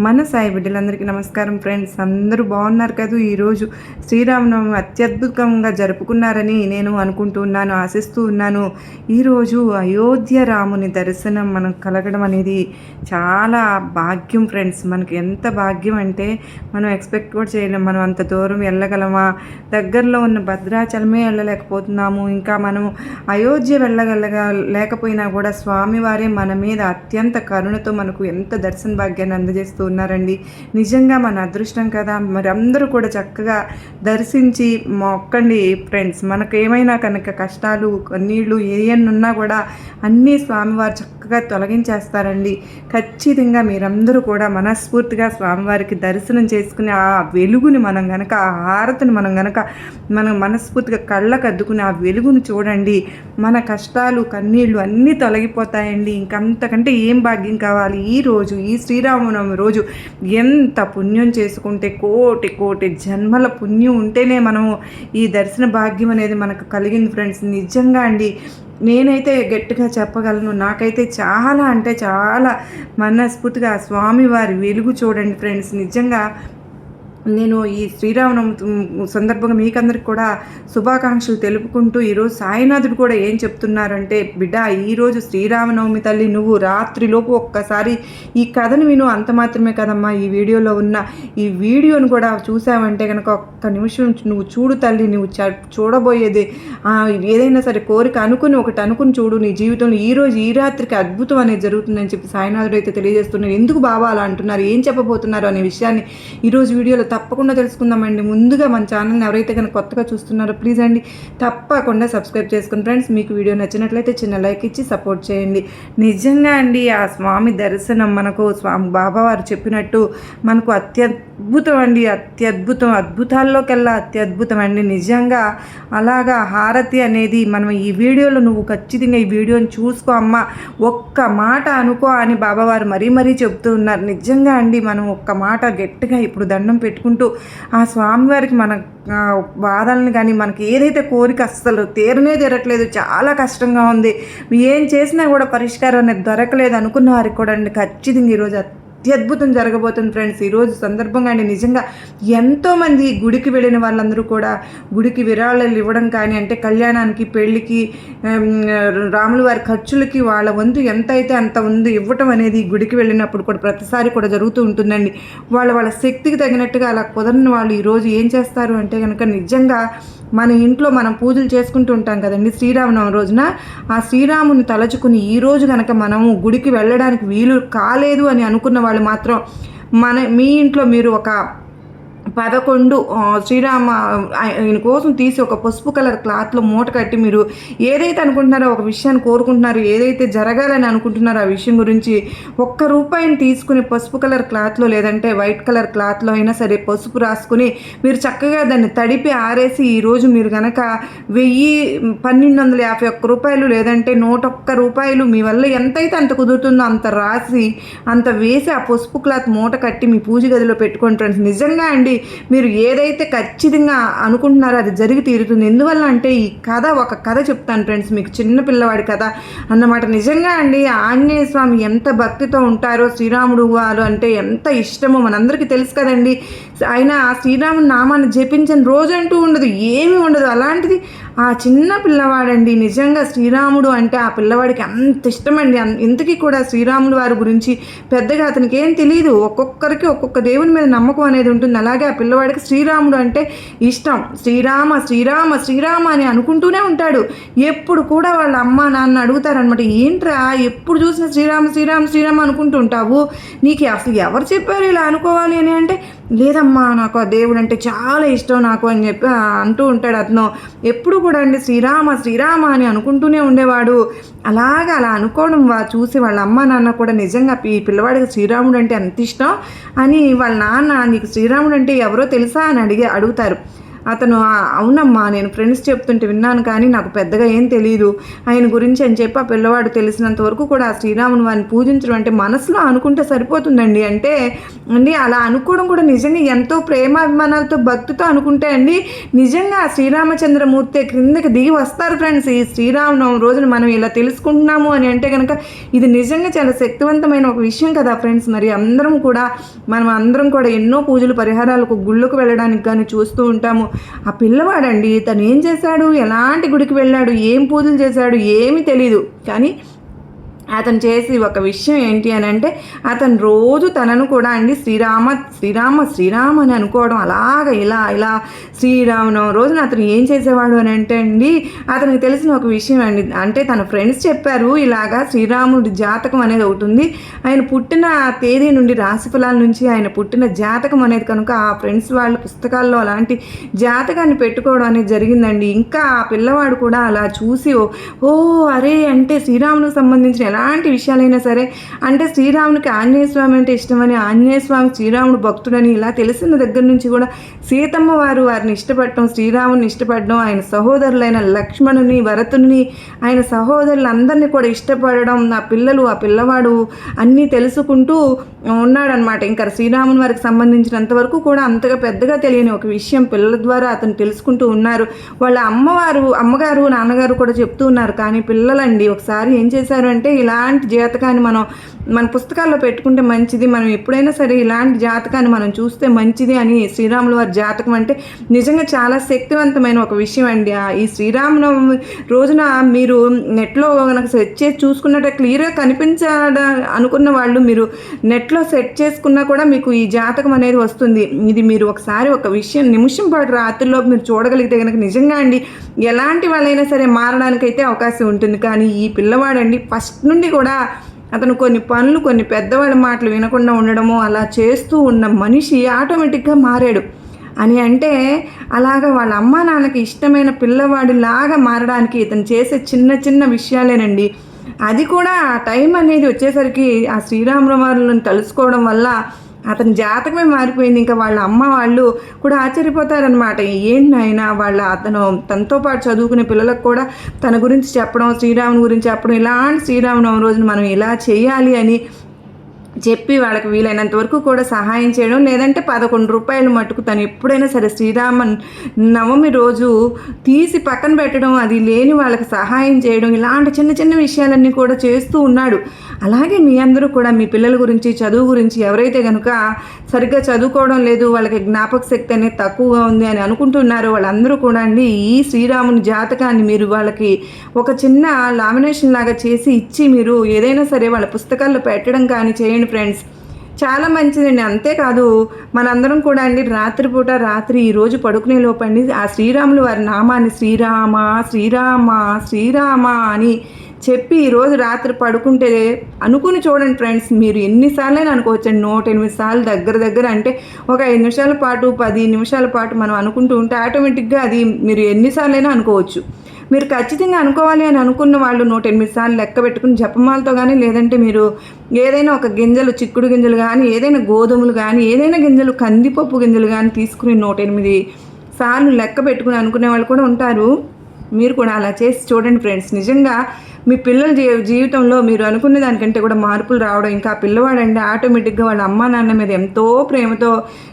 మన సాయి బిడ్డలందరికీ నమస్కారం ఫ్రెండ్స్. అందరూ బాగున్నారు కదా? ఈరోజు శ్రీరామనవమి అత్యద్భుతంగా జరుపుకున్నారని నేను అనుకుంటున్నాను ఆశిస్తూ ఉన్నాను. ఈరోజు అయోధ్య రాముని దర్శనం మనకు కలగడం అనేది చాలా భాగ్యం ఫ్రెండ్స్. మనకి ఎంత భాగ్యం అంటే మనం ఎక్స్పెక్ట్ కూడా చేయలేం. మనం అంత దూరం వెళ్ళగలమా? దగ్గరలో ఉన్న భద్రాచలమే వెళ్ళలేకపోతున్నాము. ఇంకా మనము అయోధ్య వెళ్ళగలగా లేకపోయినా కూడా స్వామివారే మన మీద అత్యంత కరుణతో మనకు ఎంత దర్శన భాగ్యాన్ని అందజేస్తూ ఉన్నారండి. నిజంగా మన అదృష్టం కదా. మరి అందరూ కూడా చక్కగా దర్శించి మొక్కండి ఫ్రెండ్స్. మనకు ఏమైనా కనుక కష్టాలు కన్నీళ్ళు ఉన్నా కూడా అన్నీ స్వామివారు చక్కగా చక్కగా తొలగించేస్తారండి. ఖచ్చితంగా మీరందరూ కూడా మనస్ఫూర్తిగా స్వామివారికి దర్శనం చేసుకుని ఆ వెలుగుని మనం గనక ఆ హారతిని మనం గనక మనం మనస్ఫూర్తిగా కళ్ళకు అద్దుకుని ఆ వెలుగును చూడండి. మన కష్టాలు కన్నీళ్ళు అన్నీ తొలగిపోతాయండి. ఇంకంతకంటే ఏం భాగ్యం కావాలి? ఈ రోజు ఈ శ్రీరామనవమి రోజు ఎంత పుణ్యం చేసుకుంటే కోటి కోటి జన్మల పుణ్యం ఉంటేనే మనము ఈ దర్శన భాగ్యం అనేది మనకు కలిగింది ఫ్రెండ్స్. నిజంగా అండి నేనైతే గట్టిగా చెప్పగలను. నాకైతే చాలా అంటే చాలా మనస్ఫూర్తిగా స్వామివారి వెలుగు చూడండి ఫ్రెండ్స్. నిజంగా నేను ఈ శ్రీరామనవమి సందర్భంగా మీకందరికి కూడా శుభాకాంక్షలు తెలుపుకుంటూ ఈరోజు సాయినాథుడు కూడా ఏం చెప్తున్నారంటే బిడ్డ ఈరోజు శ్రీరామనవమి తల్లి నువ్వు రాత్రిలోపు ఒక్కసారి ఈ కథను విను. అంత మాత్రమే కదమ్మా ఈ వీడియోలో ఉన్న ఈ వీడియోను కూడా చూసావంటే కనుక ఒక్క నిమిషం నువ్వు చూడు తల్లి నువ్వు చూడబోయేది. ఏదైనా సరే కోరిక అనుకుని ఒకటి అనుకుని చూడు. నీ జీవితంలో ఈరోజు ఈ రాత్రికి అద్భుతం అనేది జరుగుతుందని చెప్పి సాయినాథుడు అయితే తెలియజేస్తున్నారు ఎందుకు బాబా అలా అంటున్నారు? ఏం చెప్పబోతున్నారు? అనే విషయాన్ని ఈరోజు వీడియోలో తప్పకుండా తెలుసుకుందామండి. ముందుగా మన ఛానల్ని ఎవరైతే కనుక కొత్తగా చూస్తున్నారో ప్లీజ్ అండి తప్పకుండా సబ్స్క్రైబ్ చేసుకుని ఫ్రెండ్స్ మీకు వీడియో నచ్చినట్లయితే చిన్న లైక్ ఇచ్చి సపోర్ట్ చేయండి. నిజంగా అండి ఆ స్వామి దర్శనం మనకు స్వామి బాబావారు చెప్పినట్టు మనకు అత్యద్భుతం అండి అత్యద్భుతం అద్భుతాల్లోకెల్లా అత్యద్భుతం అండి. నిజంగా అలాగా హారతి అనేది మనం ఈ వీడియోలో నువ్వు ఖచ్చితంగా ఈ వీడియోని చూసుకో అమ్మ ఒక్క మాట అనుకో అని బాబావారు మరీ మరీ చెప్తూ ఉన్నారు. నిజంగా అండి మనం ఒక్క మాట గట్టిగా ఇప్పుడు దండం పెట్టు పెట్టుకుంటూ ఆ స్వామివారికి మన బాధల్ని కానీ మనకి ఏదైతే కోరిక అస్సలు తీరనే తీరట్లేదు చాలా కష్టంగా ఉంది. ఏం చేసినా కూడా పరిష్కారం అనేది దొరకలేదు అనుకున్న వారికి కూడా అండి ఖచ్చితంగా ఈరోజు అత్యద్భుతం జరగబోతుంది ఫ్రెండ్స్. ఈరోజు సందర్భంగా అండి నిజంగా ఎంతోమంది గుడికి వెళ్ళిన వాళ్ళందరూ కూడా గుడికి విరాళాలు ఇవ్వడం కానీ అంటే కళ్యాణానికి పెళ్ళికి రాముల వారి ఖర్చులకి వాళ్ళ వంతు ఎంత అయితే అంత ఉంది ఇవ్వటం అనేది గుడికి వెళ్ళినప్పుడు కూడా ప్రతిసారి కూడా జరుగుతూ ఉంటుందండి. వాళ్ళ వాళ్ళ శక్తికి తగినట్టుగా అలా కుదరని వాళ్ళు ఈరోజు ఏం చేస్తారు అంటే కనుక నిజంగా మన ఇంట్లో మనం పూజలు చేసుకుంటూ ఉంటాం కదండి శ్రీరామనవమి రోజున. ఆ శ్రీరాముని తలచుకుని ఈరోజు కనుక మనము గుడికి వెళ్ళడానికి వీలు కాలేదు అని అనుకున్న వాళ్ళు మాత్రం మన మీ ఇంట్లో మీరు ఒక పదకొండు శ్రీరామ ఆయన కోసం తీసి ఒక పసుపు కలర్ క్లాత్లో మూట కట్టి మీరు ఏదైతే అనుకుంటున్నారో ఒక విషయాన్ని కోరుకుంటున్నారో ఏదైతే జరగాలని అనుకుంటున్నారో ఆ విషయం గురించి ఒక్క రూపాయిని తీసుకుని పసుపు కలర్ క్లాత్లో లేదంటే వైట్ కలర్ క్లాత్లో అయినా సరే పసుపు రాసుకుని మీరు చక్కగా దాన్ని తడిపి ఆరేసి ఈరోజు మీరు కనుక వెయ్యి పన్నెండు వందల యాభై ఒక్క రూపాయలు లేదంటే నూట ఒక్క రూపాయలు మీ వల్ల ఎంతైతే అంత కుదురుతుందో అంత రాసి అంత వేసి ఆ పసుపు క్లాత్ మూట కట్టి మీ పూజ గదిలో పెట్టుకోండి ఫ్రెండ్స్. నిజంగా అండి మీరు ఏదైతే ఖచ్చితంగా అనుకుంటున్నారో అది జరిగి తీరుతుంది. ఎందువల్ల అంటే ఈ కథ ఒక కథ చెప్తాను ఫ్రెండ్స్ మీకు చిన్న పిల్లవాడి కథ అన్నమాట. నిజంగా అండి ఆంజనేయ స్వామి ఎంత భక్తితో ఉంటారో శ్రీరాముడు వారు అంటే ఎంత ఇష్టమో మనందరికీ తెలుసు కదండి. ఆయన ఆ శ్రీరాముని నామాన్ని జపించిన రోజు అంటూ ఉండదు ఏమీ ఉండదు. అలాంటిది ఆ చిన్న పిల్లవాడండి నిజంగా శ్రీరాముడు అంటే ఆ పిల్లవాడికి అంత ఇష్టమండి. ఇంతకీ కూడా శ్రీరాముడు వారి గురించి పెద్దగా అతనికి ఏం తెలియదు ఒక్కొక్కరికి ఒక్కొక్క దేవుని మీద నమ్మకం అనేది ఉంటుంది. అలాగే ఆ పిల్లవాడికి శ్రీరాముడు అంటే ఇష్టం. శ్రీరామ శ్రీరామ శ్రీరామ అని అనుకుంటూనే ఉంటాడు. ఎప్పుడు కూడా వాళ్ళ అమ్మ నాన్న అడుగుతారనమాట ఏంట్రా ఎప్పుడు చూసినా శ్రీరామ శ్రీరామ శ్రీరామ అనుకుంటుంటావు నీకు అసలు ఎవరు చెప్పారు ఇలా అనుకోవాలి అని అంటే లేదమ్మా నాకు ఆ దేవుడు అంటే చాలా ఇష్టం నాకు అని చెప్పి అంటూ ఉంటాడు అతను. ఎప్పుడు కూడా అండి శ్రీరామ శ్రీరామ అని అనుకుంటూనే ఉండేవాడు. అలాగా అలా అనుకోవడం వా చూసి వాళ్ళ అమ్మ నాన్న కూడా నిజంగా ఈ పిల్లవాడికి శ్రీరాముడు అంటే అంత ఇష్టం అని వాళ్ళ నాన్న నీకు శ్రీరాముడు అంటే ఎవరో తెలుసా? అని అడిగి అడుగుతారు. అతను అవునమ్మా నేను ఫ్రెండ్స్ చెప్తుంటే విన్నాను కానీ నాకు పెద్దగా ఏం తెలియదు ఆయన గురించి అని చెప్పి ఆ పిల్లవాడు తెలిసినంత వరకు కూడా ఆ శ్రీరాముని వారిని పూజించడం అంటే మనసులో అనుకుంటే సరిపోతుందండి. అంటే అండి అలా అనుకోవడం కూడా నిజంగా ఎంతో ప్రేమాభిమానాలతో భక్తితో అనుకుంటే అండి నిజంగా శ్రీరామచంద్రమూర్తి క్రిందకి దిగి వస్తారు ఫ్రెండ్స్ ఈ శ్రీరామనవమి రోజున మనం ఇలా తెలుసుకుంటున్నాము అని అంటే కనుక ఇది నిజంగా చాలా శక్తివంతమైన ఒక విషయం కదా ఫ్రెండ్స్ మరి అందరం కూడా మనం అందరం కూడా ఎన్నో పూజలు పరిహారాలకు గుళ్ళకు వెళ్ళడానికి కానీ చూస్తూ ఉంటాము. ఆ పిల్లవాడండి తను ఏం చేశాడు? ఎలాంటి గుడికి వెళ్ళాడు? ఏం పూజలు చేశాడు? ఏమీ తెలియదు కానీ అతను చేసి ఒక విషయం ఏంటి అని అంటే అతను రోజు తనను కూడా అండి శ్రీరామ శ్రీరామ శ్రీరామ అని అనుకోవడం. అలాగ ఇలా ఇలా శ్రీరామనం రోజున అతను ఏం చేసేవాడు అని అంటే అండి అతనికి తెలిసిన ఒక విషయం అండి. అంటే తన ఫ్రెండ్స్ చెప్పారు ఇలాగా శ్రీరాముడి జాతకం అనేది ఒకటి ఉంది. ఆయన పుట్టిన తేదీ నుండి రాశి ఫలాల నుంచి ఆయన పుట్టిన జాతకం అనేది కనుక ఆ ఫ్రెండ్స్ వాళ్ళ పుస్తకాల్లో అలాంటి జాతకాన్ని పెట్టుకోవడం అనేది జరిగిందండి. ఇంకా ఆ పిల్లవాడు కూడా అలా చూసి ఓ ఓ అరే అంటే శ్రీరామునికి సంబంధించిన ఎలాంటి విషయాలైనా సరే అంటే శ్రీరామునికి ఆంజనేయ స్వామి అంటే ఇష్టమని ఆంజనేయ స్వామి శ్రీరాముడు భక్తుడని ఇలా తెలిసిన దగ్గర నుంచి కూడా సీతమ్మ వారు వారిని ఇష్టపడటం శ్రీరాముని ఇష్టపడడం ఆయన సహోదరులైన లక్ష్మణుని భరతుని ఆయన సహోదరులందరినీ కూడా ఇష్టపడడం ఆ పిల్లలు ఆ పిల్లవాడు అన్నీ తెలుసుకుంటూ ఉన్నాడనమాట ఇంకా శ్రీరాముని వారికి సంబంధించినంత వరకు కూడా అంతగా పెద్దగా తెలియని ఒక విషయం పిల్లల ద్వారా అతను తెలుసుకుంటూ ఉన్నారు. వాళ్ళ అమ్మవారు అమ్మగారు నాన్నగారు కూడా చెప్తూ ఉన్నారు. కానీ పిల్లలండి ఒకసారి ఏం చేశారు అంటే ఇలాంటి జాతకాన్ని మనం మన పుస్తకాల్లో పెట్టుకుంటే మంచిది. మనం ఎప్పుడైనా సరే ఇలాంటి జాతకాన్ని మనం చూస్తే మంచిది అని శ్రీరాముల వారి జాతకం అంటే నిజంగా చాలా శక్తివంతమైన ఒక విషయం అండి. ఆ ఈ శ్రీరామనవమి రోజున మీరు నెట్లో కనుక సెట్ చేసి చూసుకున్నట్టే క్లియర్గా కనిపించాల అనుకున్న వాళ్ళు మీరు నెట్లో సెట్ చేసుకున్నా కూడా మీకు ఈ జాతకం అనేది వస్తుంది. ఇది మీరు ఒకసారి ఒక విషయం నిమిషం పాటు రాత్రిలో మీరు చూడగలిగితే కనుక నిజంగా అండి ఎలాంటి వాళ్ళైనా సరే మారడానికైతే అవకాశం ఉంటుంది. కానీ ఈ పిల్లవాడండి ఫస్ట్ నుండి కూడా అతను కొన్ని పనులు కొన్ని పెద్దవాడి మాటలు వినకుండా ఉండడము అలా చేస్తూ ఉన్న మనిషి ఆటోమేటిక్గా మారాడు. అని అంటే అలాగా వాళ్ళ అమ్మా నాన్నకి ఇష్టమైన పిల్లవాడిలాగా మారడానికి ఇతను చేసే చిన్న చిన్న విషయాలేనండి. అది కూడా ఆ టైం అనేది వచ్చేసరికి ఆ శ్రీరామవారులను తలుసుకోవడం వల్ల అతని జాతకమే మారిపోయింది. ఇంకా వాళ్ళ అమ్మ వాళ్ళు కూడా ఆశ్చర్యపోతారనమాట ఏంటి నాయన వాళ్ళ అతను తనతో పాటు చదువుకునే పిల్లలకు కూడా తన గురించి చెప్పడం శ్రీరాముని గురించి చెప్పడం ఇలాంటి శ్రీరామనవమి రోజున మనం ఇలా చేయాలి అని చెప్పి వాళ్ళకి వీలైనంత వరకు కూడా సహాయం చేయడం లేదంటే పదకొండు రూపాయలు మటుకు తను ఎప్పుడైనా సరే శ్రీరామ నవమి రోజు తీసి పక్కన పెట్టడం అది లేని వాళ్ళకి సహాయం చేయడం ఇలాంటి చిన్న చిన్న విషయాలన్నీ కూడా చేస్తూ ఉన్నాడు. అలాగే మీ అందరూ కూడా మీ పిల్లల గురించి చదువు గురించి ఎవరైతే కనుక సరిగ్గా చదువుకోవడం లేదు వాళ్ళకి జ్ఞాపక శక్తి అనేది తక్కువగా ఉంది అని అనుకుంటున్నారో వాళ్ళందరూ కూడా అండి ఈ శ్రీరాముని జాతకాన్ని మీరు వాళ్ళకి ఒక చిన్న లామినేషన్ లాగా చేసి ఇచ్చి మీరు ఏదైనా సరే వాళ్ళ పుస్తకాల్లో పెట్టడం కానీ చేయండి ఫ్రెండ్స్ చాలా మంచిదండి. అంతేకాదు మనందరం కూడా అండి రాత్రిపూట రాత్రి ఈరోజు పడుకునే లోపండి. ఆ శ్రీరాములు వారి నామాన్ని శ్రీరామ శ్రీరామ శ్రీరామ అని చెప్పి ఈరోజు రాత్రి పడుకుంటే అనుకుని చూడండి ఫ్రెండ్స్ మీరు ఎన్నిసార్లైనా అనుకోవచ్చండి. నూట ఎనిమిది సార్లు దగ్గర దగ్గర అంటే ఒక ఐదు నిమిషాల పాటు పది నిమిషాల పాటు మనం అనుకుంటూ ఉంటే ఆటోమేటిక్గా అది మీరు ఎన్నిసార్లైనా అనుకోవచ్చు. మీరు ఖచ్చితంగా అనుకోవాలి అని అనుకున్న వాళ్ళు నూట ఎనిమిది సార్లు లెక్క పెట్టుకుని జపమాలతో కానీ లేదంటే మీరు ఏదైనా ఒక గింజలు చిక్కుడు గింజలు కానీ ఏదైనా గోధుమలు కానీ ఏదైనా గింజలు కందిపప్పు గింజలు కానీ తీసుకుని నూట ఎనిమిది సార్లు లెక్క పెట్టుకుని అనుకునే వాళ్ళు కూడా ఉంటారు. మీరు కూడా అలా చేసి చూడండి ఫ్రెండ్స్. నిజంగా మీ పిల్లల జీ జీవితంలో మీరు అనుకున్న దానికంటే కూడా మార్పులు రావడం ఇంకా పిల్లవాడంటే పిల్లవాడండి ఆటోమేటిక్గా వాళ్ళ అమ్మా నాన్న మీద ఎంతో ప్రేమతో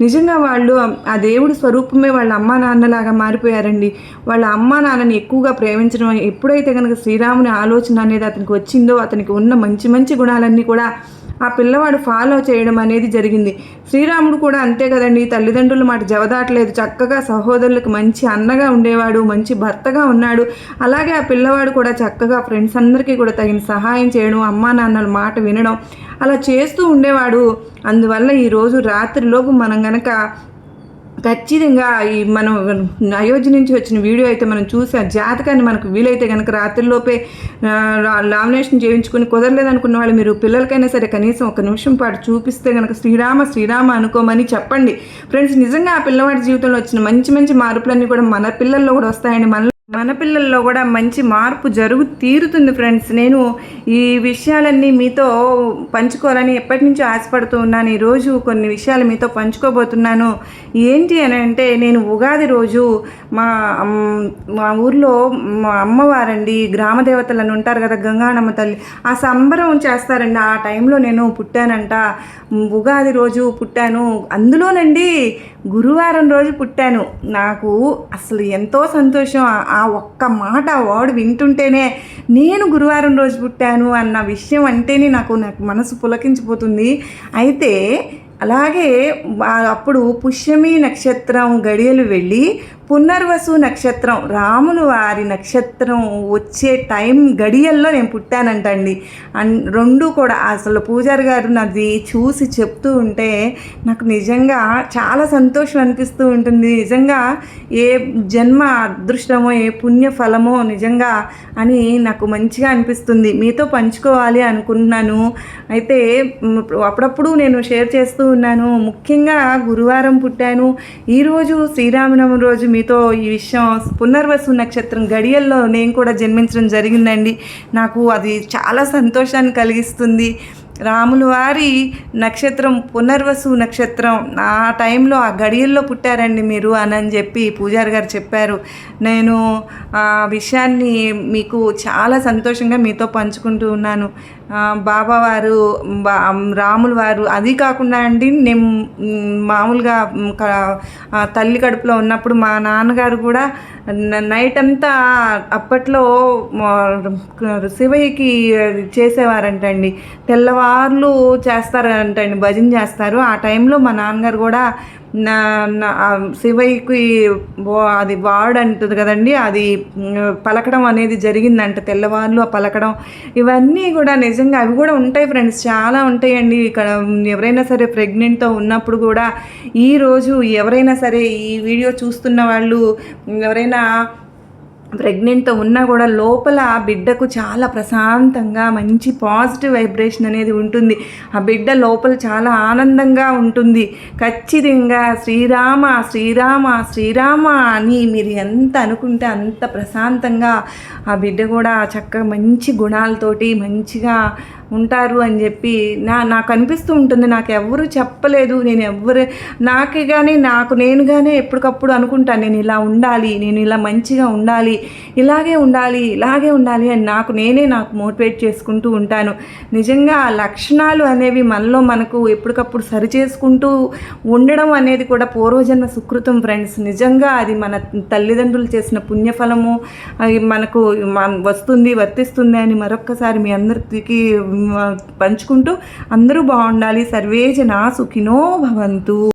నిజంగా వాళ్ళు ఆ దేవుడి స్వరూపమే వాళ్ళ అమ్మా నాన్నలాగా మారిపోయారండి. వాళ్ళ అమ్మా నాన్నని ఎక్కువగా ప్రేమించడం ఎప్పుడైతే కనుక శ్రీరాముని ఆలోచన అనేది అతనికి వచ్చిందో అతనికి ఉన్న మంచి మంచి గుణాలన్నీ కూడా ఆ పిల్లవాడు ఫాలో చేయడం అనేది జరిగింది. శ్రీరాముడు కూడా అంతే కదండి తల్లిదండ్రుల మాట జవదాటలేదు. చక్కగా సహోదరులకు మంచి అన్నగా ఉండేవాడు మంచి భర్తగా ఉన్నాడు. అలాగే ఆ పిల్లవాడు కూడా చక్కగా ఫ్రెండ్స్ అందరికీ కూడా తగిన సహాయం చేయడం అమ్మా నాన్నల మాట వినడం అలా చేస్తూ ఉండేవాడు. అందువల్ల ఈరోజు రాత్రిలోపు మనం గనక ఖచ్చితంగా ఈ మనం అయోధ్య నుంచి వచ్చిన వీడియో అయితే మనం చూసి ఆ జాతకాన్ని మనకు వీలైతే కనుక రాత్రిలోపే లామినేషన్ చేయించుకుని కుదరలేదనుకున్న వాళ్ళు మీరు పిల్లలకైనా సరే కనీసం ఒక నిమిషం పాటు చూపిస్తే కనుక శ్రీరామ శ్రీరామ అనుకోమని చెప్పండి. ఫ్రెండ్స్ నిజంగా ఆ పిల్లవాడి జీవితంలో వచ్చిన మంచి మంచి మార్పులన్నీ కూడా మన పిల్లల్లో కూడా వస్తాయండి మన మన పిల్లల్లో కూడా మంచి మార్పు జరుగు తీరుతుంది ఫ్రెండ్స్. నేను ఈ విషయాలన్నీ మీతో పంచుకోవాలని ఎప్పటి నుంచో ఆశపడుతూ ఉన్నాను. ఈరోజు కొన్ని విషయాలు మీతో పంచుకోబోతున్నాను. ఏంటి అని అంటే నేను ఉగాది రోజు మా మా ఊర్లో మా అమ్మవారండి గ్రామ దేవతలను ఉంటారు కదా గంగానమ్మ తల్లి ఆ సంబరం చేస్తారండి. ఆ టైంలో నేను పుట్టానంట. ఉగాది రోజు పుట్టాను. అందులోనండి గురువారం రోజు పుట్టాను. నాకు అసలు ఎంతో సంతోషం. ఆ- ఒక్క మాట వాడు వింటుంటేనే నేను గురువారం రోజు పుట్టాను అన్న విషయం అంటేనే నాకు నాకు మనసు పులకించిపోతుంది. అయితే అలాగే అప్పుడు పుష్యమి నక్షత్రం గడియలు వెళ్ళి పునర్వసు నక్షత్రం రాములు వారి నక్షత్రం వచ్చే టైం గడియల్లో నేను పుట్టానంటండి. అన్ రెండు కూడా అసలు పూజారి గారు నాది చూసి చెప్తూ ఉంటే నాకు నిజంగా చాలా సంతోషం అనిపిస్తూ ఉంటుంది. నిజంగా ఏ జన్మ అదృష్టమో ఏ పుణ్య ఫలమో నిజంగా అని నాకు మంచిగా అనిపిస్తుంది. మీతో పంచుకోవాలి అనుకుంటున్నాను. అయితే అప్పుడప్పుడు నేను షేర్ చేస్తూ ఉన్నాను. ముఖ్యంగా గురువారం పుట్టాను. ఈరోజు శ్రీరామనవమి రోజు మీ మీతో ఈ విషయం పునర్వసు నక్షత్రం గడియల్లో నేను కూడా జన్మించడం జరిగిందండి. నాకు అది చాలా సంతోషాన్ని కలిగిస్తుంది. రాములు వారి నక్షత్రం పునర్వసు నక్షత్రం ఆ టైంలో ఆ గడియల్లో పుట్టారండి మీరు అని అని చెప్పి పూజారి గారు చెప్పారు. నేను ఆ విషయాన్ని మీకు చాలా సంతోషంగా మీతో పంచుకుంటూ ఉన్నాను. బాబావారు బాబా వారు రాములు వారు అది కాకుండా అండి నేను మామూలుగా తల్లి కడుపులో ఉన్నప్పుడు మా నాన్నగారు కూడా నైట్ అంతా అప్పట్లో శివయ్యకి అది చేసేవారంటండి. తెల్లవార్లు చేస్తారంటండి భజన చేస్తారు. ఆ టైంలో మా నాన్నగారు కూడా నా శివయ్యకి అది వాడు అంటుంది కదండి అది పలకడం అనేది జరిగిందంట తెల్లవార్లు ఆ పలకడం. ఇవన్నీ కూడా నిజంగా అవి కూడా ఉంటాయి ఫ్రెండ్స్ చాలా ఉంటాయండి. ఇక్కడ ఎవరైనా సరే ప్రెగ్నెంట్తో ఉన్నప్పుడు కూడా ఈరోజు ఎవరైనా సరే ఈ వీడియో చూస్తున్న వాళ్ళు ఎవరైనా ప్రెగ్నెంట్తో ఉన్నా కూడా లోపల ఆ బిడ్డకు చాలా ప్రశాంతంగా మంచి పాజిటివ్ వైబ్రేషన్ అనేది ఉంటుంది. ఆ బిడ్డ లోపల చాలా ఆనందంగా ఉంటుంది. ఖచ్చితంగా శ్రీరామ శ్రీరామ శ్రీరామ అని మీరు ఎంత అనుకుంటే అంత ప్రశాంతంగా ఆ బిడ్డ కూడా చక్కగా మంచి గుణాలతోటి మంచిగా ఉంటారు అని చెప్పి నా నాకు అనిపిస్తూ ఉంటుంది. నాకు ఎవరు చెప్పలేదు. నేను ఎవరు నాకు కానీ నాకు నేనుగానే ఎప్పటికప్పుడు అనుకుంటాను. నేను ఇలా ఉండాలి నేను ఇలా మంచిగా ఉండాలి ఇలాగే ఉండాలి ఇలాగే ఉండాలి అని నాకు నేనే నాకు మోటివేట్ చేసుకుంటూ ఉంటాను. నిజంగా ఆ లక్షణాలు అనేవి మనలో మనకు ఎప్పటికప్పుడు సరి చేసుకుంటూ ఉండడం అనేది కూడా పూర్వజన్మ సుకృతం ఫ్రెండ్స్. నిజంగా అది మన తల్లిదండ్రులు చేసిన పుణ్యఫలము అవి మనకు వస్తుంది వర్తిస్తుంది అని మరొక్కసారి మీ అందరికి పంచుకుంటూ అందరూ బాగుండాలి. సర్వే జనా సుఖినో భవంతు.